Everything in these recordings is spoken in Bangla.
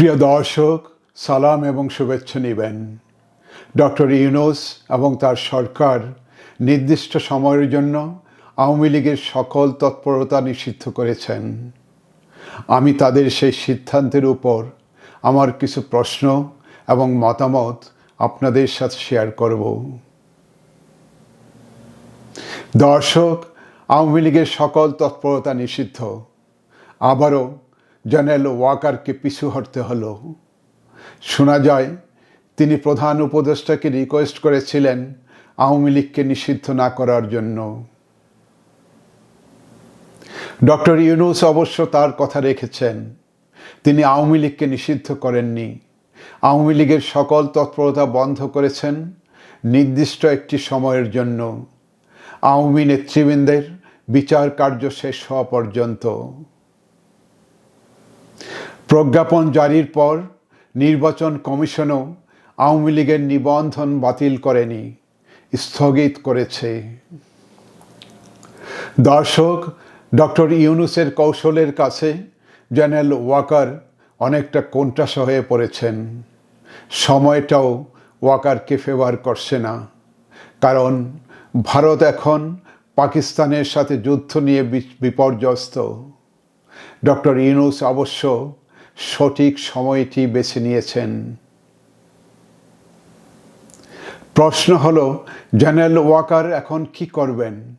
প্রিয় দর্শক, সালাম এবং শুভেচ্ছা নেবেন। ডক্টর ইউনুস এবং তার সরকার নির্দিষ্ট সময়ের জন্য আওয়ামী লীগের সকল তৎপরতা নিষিদ্ধ করেছেন। আমি তাদের সেই সিদ্ধান্তের উপর আমার কিছু প্রশ্ন এবং মতামত আপনাদের সাথে শেয়ার করব। দর্শক, আওয়ামী লীগের সকল তৎপরতা নিষিদ্ধ। আবারও জেনারেল ওয়াকারকে পিছু হটতে হলো। শোনা যায়, তিনি প্রধান উপদেষ্টাকে রিকোয়েস্ট করেছিলেন আওয়ামী লীগকে নিষিদ্ধ না করার জন্য। ডক্টর ইউনুস অবশ্য তার কথা রেখেছেন। তিনি আওয়ামী লীগকে নিষিদ্ধ করেননি। আওয়ামী লীগের সকল তৎপরতা বন্ধ করেছেন নির্দিষ্ট একটি সময়ের জন্য। আওয়ামী নেতৃবৃন্দের বিচার কার্য শেষ হওয়া পর্যন্ত। প্রজ্ঞাপন জারির পর নির্বাচন কমিশনও আওয়ামী লীগের নিবন্ধন বাতিল করেনি, স্থগিত করেছে। দর্শক, ডক্টর ইউনুসের কৌশলের কাছে জেনারেল ওয়াকার অনেকটা কোণঠাস হয়ে পড়েছেন। সময়টাও ওয়াকারকে ফেভার করছে না। কারণ ভারত এখন পাকিস্তানের সাথে যুদ্ধ নিয়ে বিপর্যস্ত। ডক্টর ইউনুস অবশ্য সঠিক সময়টি বেছে নিয়েছেন। প্রশ্ন হলো, জেনারেল ওয়াকার এখন কি করবেন?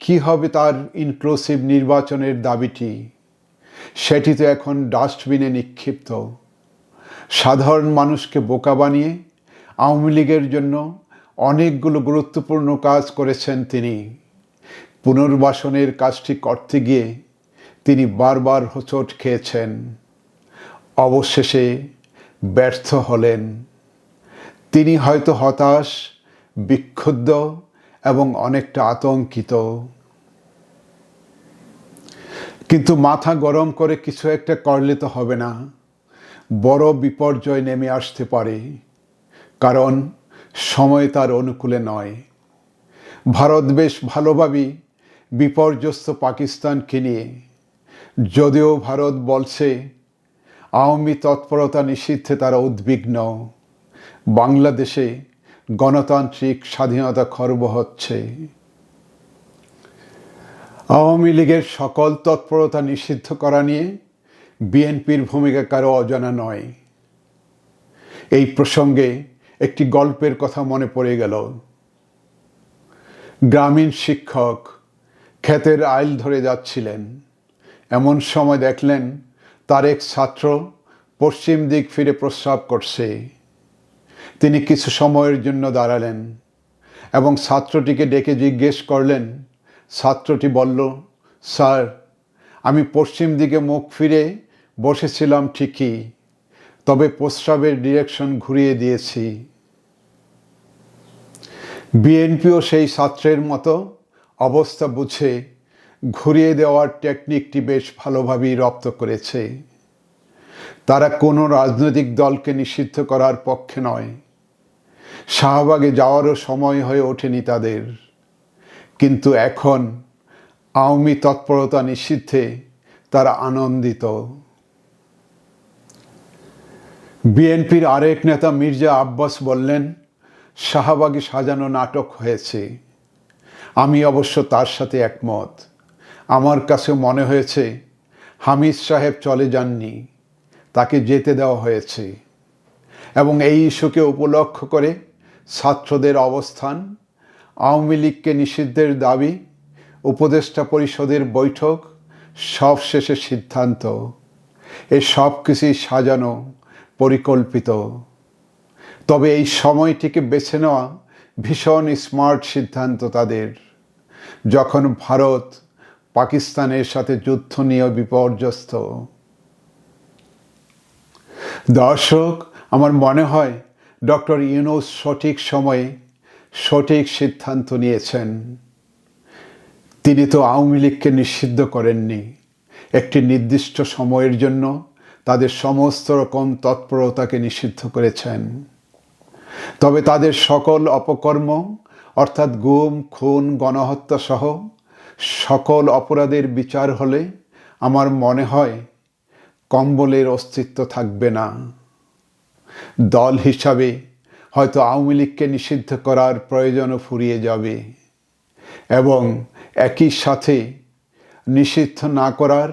কি হবে তার ইনক্লুসিভ নির্বাচনের দাবিটি? সেটি তো এখন ডাস্টবিনে নিক্ষিপ্ত। সাধারণ মানুষকে বোকা বানিয়ে আওয়ামী লীগের জন্য অনেকগুলো গুরুত্বপূর্ণ কাজ করেছেন তিনি। পুনর্বাসনের কাজটি করতে গিয়ে তিনি বারবার হোঁচট খেয়েছেন। অবশেষে ব্যর্থ হলেন। তিনি হয়তো হতাশ, বিক্ষুব্ধ এবং অনেকটা আতঙ্কিত। কিন্তু মাথা গরম করে কিছু একটা করলে তো হবে না। বড় বিপর্যয় নেমে আসতে পারে, কারণ সময় তার অনুকূলে নয়। ভারত বেশ ভালোভাবেই বিপর্যস্ত পাকিস্তানকে নিয়ে, যদিও ভারত বলছে আওয়ামী তৎপরতা নিষিদ্ধে তারা উদ্বিগ্ন। বাংলাদেশে গণতান্ত্রিক স্বাধীনতা খর্ব হচ্ছে। আওয়ামী লীগের সকল তৎপরতা নিষিদ্ধ করা নিয়ে বিএনপির ভূমিকা কারও অজানা নয়। এই প্রসঙ্গে একটি গল্পের কথা মনে পড়ে গেল। গ্রামীণ শিক্ষক ক্ষেতের আইল ধরে যাচ্ছিলেন। এমন সময় দেখলেন তার এক ছাত্র পশ্চিম দিক ফিরে প্রস্রাব করছে। তিনি কিছু সময়ের জন্য দাঁড়ালেন এবং ছাত্রটিকে ডেকে জিজ্ঞেস করলেন, ছাত্রটি বলল, স্যার, আমি পশ্চিম দিকে মুখ ফিরে বসেছিলাম ঠিকই, তবে প্রস্রাবের ডিরেকশন ঘুরিয়ে দিয়েছি। বিএনপিও সেই ছাত্রের মতো অবস্থা বুঝে ঘুরিয়ে দেওয়ার টেকনিকটি বেশ ভালোভাবেই রপ্ত করেছে। তারা কোনো রাজনৈতিক দলকে নিষিদ্ধ করার পক্ষে নয়। শাহবাগে যাওয়ারও সময় হয়ে ওঠেনি তাদের। কিন্তু এখন আওয়ামী তৎপরতা নিষিদ্ধে তারা আনন্দিত। বিএনপির আরেক নেতা মির্জা আব্বাস বললেন, শাহবাগে সাজানো নাটক হয়েছে। আমি অবশ্য তার সাথে একমত। আমার কাছে মনে হয়েছে, হামিদ সাহেব চলে যাননি, তাকে যেতে দেওয়া হয়েছে। এবং এই ইস্যুকে উপলক্ষ করে ছাত্রদের অবস্থান, আওয়ামী লীগকে নিষিদ্ধের দাবি, উপদেষ্টা পরিষদের বৈঠক সব শেষে সিদ্ধান্ত। এ সব কিছুই সাজানো, পরিকল্পিত। তবে এই সময়টিকে বেছে নেওয়া ভীষণ স্মার্ট সিদ্ধান্ত তাদের। যখন ভারত পাকিস্তানের সাথে যুদ্ধ নিয়ে বিপর্যস্ত। দর্শক, আমার মনে হয় ডক্টর ইউনুস সঠিক সময়ে সঠিক সিদ্ধান্ত নিয়েছেন। তিনি তো আওয়ামী লীগকে নিষিদ্ধ করেননি। একটি নির্দিষ্ট সময়ের জন্য তাদের সমস্ত রকম তৎপরতাকে নিষিদ্ধ করেছেন। তবে তাদের সকল অপকর্ম, অর্থাৎ গুম, খুন গণহত্যা সহ সকল অপরাধের বিচার হলে আমার মনে হয় কম্বলের অস্তিত্ব থাকবে না। দল হিসাবে হয়তো আওয়ামী লীগকে নিষিদ্ধ করার প্রয়োজনও ফুরিয়ে যাবে এবং একই সাথে নিষিদ্ধ না করার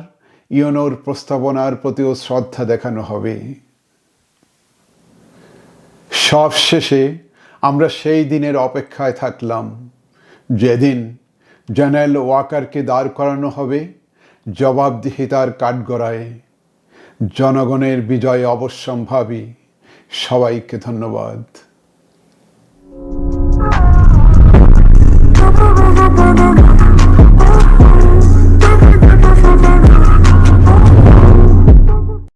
ইউনোর প্রস্তাবনার প্রতিও শ্রদ্ধা দেখানো হবে। সব শেষে আমরা সেই দিনের অপেক্ষায় থাকলাম। যেদিন জেনারেল ওয়াকারকে দাঁড় করানো হবে। জবাবদিহিতার কাঠগড়ায়। জনগণের বিজয় অবশ্যম্ভাবী। সবাইকে ধন্যবাদ।